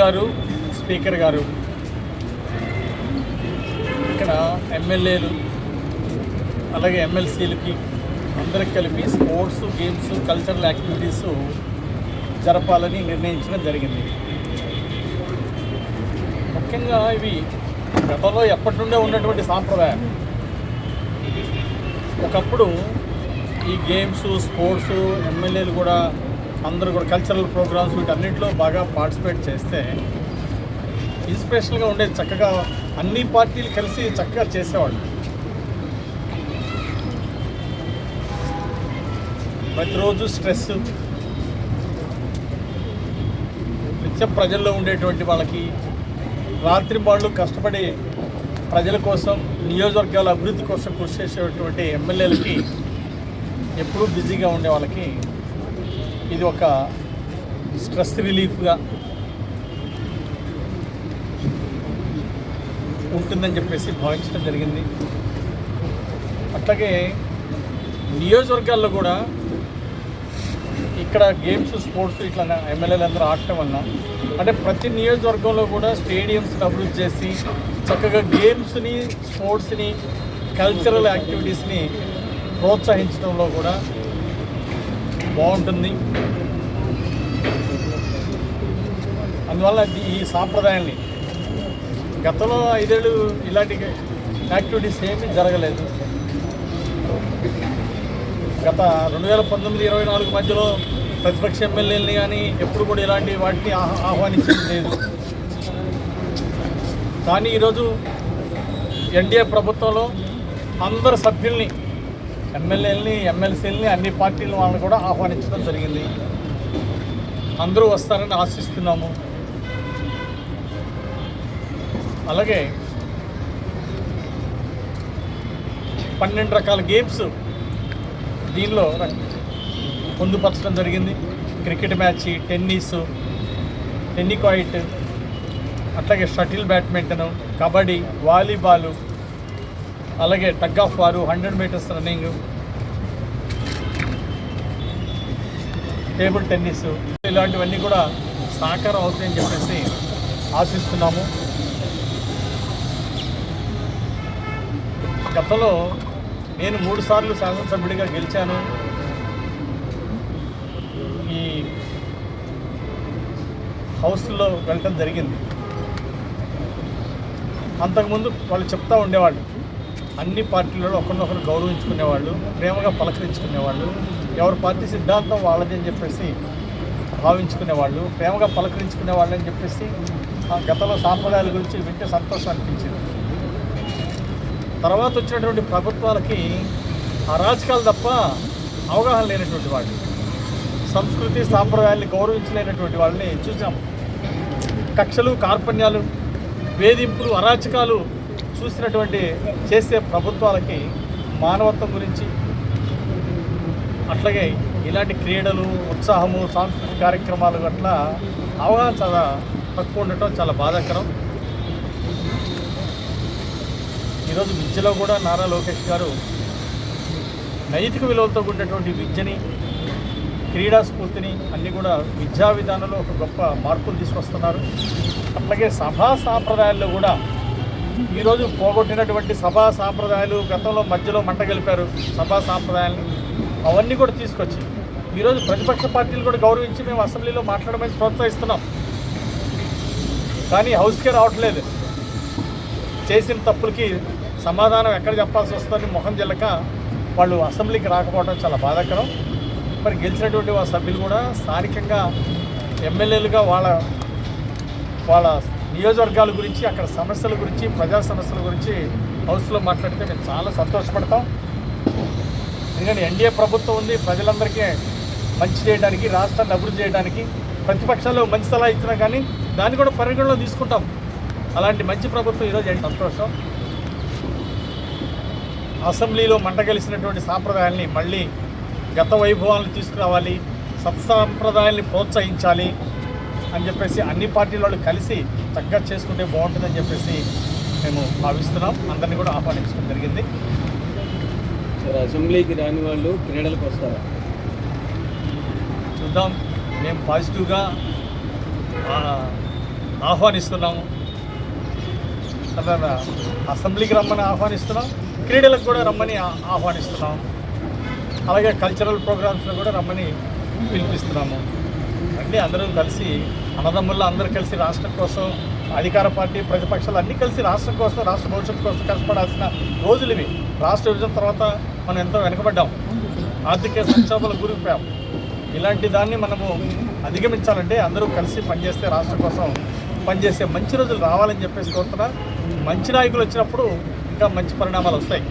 గారు స్పీకర్ గారు ఇక్కడ ఎమ్మెల్యేలు అలాగే ఎమ్మెల్సీలకి అందరికి కలిపి స్పోర్ట్స్ గేమ్స్ కల్చరల్ యాక్టివిటీస్ జరపాలని నిర్ణయించడం జరిగింది. ముఖ్యంగా ఇవి గతంలో ఎప్పటి నుండే ఉన్నటువంటి సాంప్రదాయం. ఒకప్పుడు ఈ గేమ్స్ స్పోర్ట్స్ ఎమ్మెల్యేలు కూడా అందరూ కూడా కల్చరల్ ప్రోగ్రామ్స్ వీటన్నింటిలో బాగా పార్టిసిపేట్ చేస్తే ఇన్స్పిరేషన్గా ఉండే చక్కగా అన్ని పార్టీలు కలిసి చక్కగా చేసేవాళ్ళు. ప్రతిరోజు స్ట్రెస్ నిత్యం ప్రజల్లో ఉండేటువంటి వాళ్ళకి రాత్రి వాళ్ళు కష్టపడి ప్రజల కోసం నియోజకవర్గాల అభివృద్ధి కోసం కృషి చేసేటువంటి ఎమ్మెల్యేలకి ఎప్పుడూ బిజీగా ఉండే వాళ్ళకి ఇది ఒక స్ట్రెస్ రిలీఫ్గా ఉంటుందని చెప్పేసి భావించడం జరిగింది. అట్లాగే నియోజకవర్గాల్లో కూడా ఇక్కడ గేమ్స్ స్పోర్ట్స్ ఇట్లా ఎమ్మెల్యేలు అందరూ ఆడటం వల్ల అంటే ప్రతి నియోజకవర్గంలో కూడా స్టేడియంస్ అభివృద్ధి చేసి చక్కగా గేమ్స్ని స్పోర్ట్స్ని కల్చరల్ యాక్టివిటీస్ని ప్రోత్సహించడంలో కూడా బాగుంటుంది. అందువల్ల ఈ సాంప్రదాయాన్ని గతంలో ఐదేళ్ళు ఇలాంటి యాక్టివిటీస్ ఏమీ జరగలేదు. గత రెండు వేల పంతొమ్మిది ఇరవై నాలుగు మధ్యలో ప్రతిపక్ష ఎమ్మెల్యేలని కానీ ఎప్పుడు కూడా ఇలాంటి వాటిని ఆహ్వానించడం లేదు. కానీ ఈరోజు ఎన్డీఏ ప్రభుత్వంలో అందరు సభ్యుల్ని ఎమ్మెల్యేలని ఎమ్మెల్సీలని అన్ని పార్టీల వాళ్ళని కూడా ఆహ్వానించడం జరిగింది. అందరూ వస్తారని ఆశిస్తున్నాము. అలాగే పన్నెండు రకాల గేమ్స్ దీనిలో పొందుపరచడం జరిగింది. క్రికెట్ మ్యాచ్ టెన్నిస్ టెన్నికాయిట్ అట్లాగే షటిల్ బ్యాడ్మింటను కబడ్డీ వాలీబాలు అలాగే టగ్ ఆఫ్ వారు hundred metres running. Table tennis. ఇలాంటివన్నీ కూడా సాకారం అవుతాయని చెప్పేసి ఆశిస్తున్నాము. గతంలో నేను మూడు సార్లు శాసనసభ్యుడిగా గెలిచాను. ఈ హౌస్లో వెళ్ళటం జరిగింది. అంతకుముందు వాళ్ళు చెప్తా ఉండేవాళ్ళు అన్ని పార్టీలలో ఒకరినొకరు గౌరవించుకునేవాళ్ళు ప్రేమగా పలకరించుకునేవాళ్ళు ఎవరి పార్టీ సిద్ధాంతం వాళ్ళది అని చెప్పేసి భావించుకునేవాళ్ళు ప్రేమగా పలకరించుకునేవాళ్ళు అని చెప్పేసి ఆ గతంలో సాంప్రదాయాల గురించి వింటే సంతోషం అనిపించింది. తర్వాత వచ్చినటువంటి ప్రభుత్వాలకి అరాచకాలు తప్ప అవగాహన లేనటువంటి వాళ్ళు సంస్కృతి సాంప్రదాయాల్ని గౌరవించలేనటువంటి వాళ్ళని చూసాం. కక్షలు కార్పణ్యాలు వేధింపులు అరాచకాలు చూసినటువంటి చేసే ప్రభుత్వాలకి మానవత్వం గురించి అట్లాగే ఇలాంటి క్రీడలు ఉత్సాహము సాంస్కృతిక కార్యక్రమాలు అట్లా అవగాహన చాలా తక్కువ ఉండటం చాలా బాధాకరం. ఈరోజు విద్యలో కూడా నారా లోకేష్ గారు నైతిక విలువలతో కూడినటువంటి విద్యని క్రీడా స్ఫూర్తిని అన్నీ కూడా విద్యా విధానంలో ఒక గొప్ప మార్పులు తీసుకొస్తున్నారు. అట్లాగే సభా సాంప్రదాయాల్లో కూడా ఈరోజు పోగొట్టినటువంటి సభా సాంప్రదాయాలు గతంలో మధ్యలో మంట గెలిపారు. సభా సాంప్రదాయాలను అవన్నీ కూడా తీసుకొచ్చి ఈరోజు ప్రతిపక్ష పార్టీలు కూడా గౌరవించి మేము అసెంబ్లీలో మాట్లాడమని ప్రోత్సహిస్తున్నాం. కానీ హౌస్కే రావట్లేదు. చేసిన తప్పులకి సమాధానం ఎక్కడ చెప్పాల్సి వస్తుందని మొహం చెల్లక వాళ్ళు అసెంబ్లీకి రాకపోవడం చాలా బాధాకరం. మరి గెలిచినటువంటి వాళ్ళ సభ్యులు కూడా స్థానికంగా ఎమ్మెల్యేలుగా వాళ్ళ వాళ్ళ నియోజకవర్గాల గురించి అక్కడ సమస్యల గురించి ప్రజా సమస్యల గురించి హౌస్లో మాట్లాడితే మేము చాలా సంతోషపడతాం. ఎందుకంటే ఎన్డీఏ ప్రభుత్వం ఉంది ప్రజలందరికీ మంచి చేయడానికి రాష్ట్రాన్ని అభివృద్ధి చేయడానికి ప్రతిపక్షాలు మంచి సలహా ఇచ్చినా కానీ దాన్ని కూడా పరిగణలో తీసుకుంటాం. అలాంటి మంచి ప్రభుత్వం ఈరోజు ఏంటి సంతోషం. అసెంబ్లీలో మంటగలిసినటువంటి సాంప్రదాయాల్ని మళ్ళీ గత వైభవాలను తీసుకురావాలి సత్సాంప్రదాయాల్ని ప్రోత్సహించాలి. అని చెప్పేసి అన్ని పార్టీల వాళ్ళు కలిసి చక్కగా చేసుకుంటే బాగుంటుందని చెప్పేసి మేము భావిస్తున్నాం. అందరినీ కూడా ఆహ్వానించడం జరిగింది. సార్ అసెంబ్లీకి రాని వాళ్ళు క్రీడలకు వస్తారా? చూద్దాం. మేము పాజిటివ్గా ఆహ్వానిస్తున్నాము. తర్వాత అసెంబ్లీకి రమ్మని ఆహ్వానిస్తున్నాం. క్రీడలకు కూడా రమ్మని ఆహ్వానిస్తున్నాం. అలాగే కల్చరల్ ప్రోగ్రామ్స్లో కూడా రమ్మని పిలిపిస్తున్నాము. అంటే అందరం కలిసి అన్నదమ్ముల్లో అందరూ కలిసి రాష్ట్రం కోసం అధికార పార్టీ ప్రతిపక్షాలు అన్నీ కలిసి రాష్ట్రం కోసం రాష్ట్ర భవిష్యత్తు కోసం కష్టపడాల్సిన రోజులు ఇవి. రాష్ట్ర విభజన తర్వాత మనం ఎంతో వెనకబడ్డాం. ఆర్థిక సంక్షోభాలకు గురిపోయాం. ఇలాంటి దాన్ని మనము అధిగమించాలంటే అందరూ కలిసి పనిచేస్తే రాష్ట్రం కోసం పనిచేసే మంచి రోజులు రావాలని చెప్పేసి కోరుతున్నా. మంచి నాయకులు వచ్చినప్పుడు ఇంకా మంచి పరిణామాలు వస్తాయి.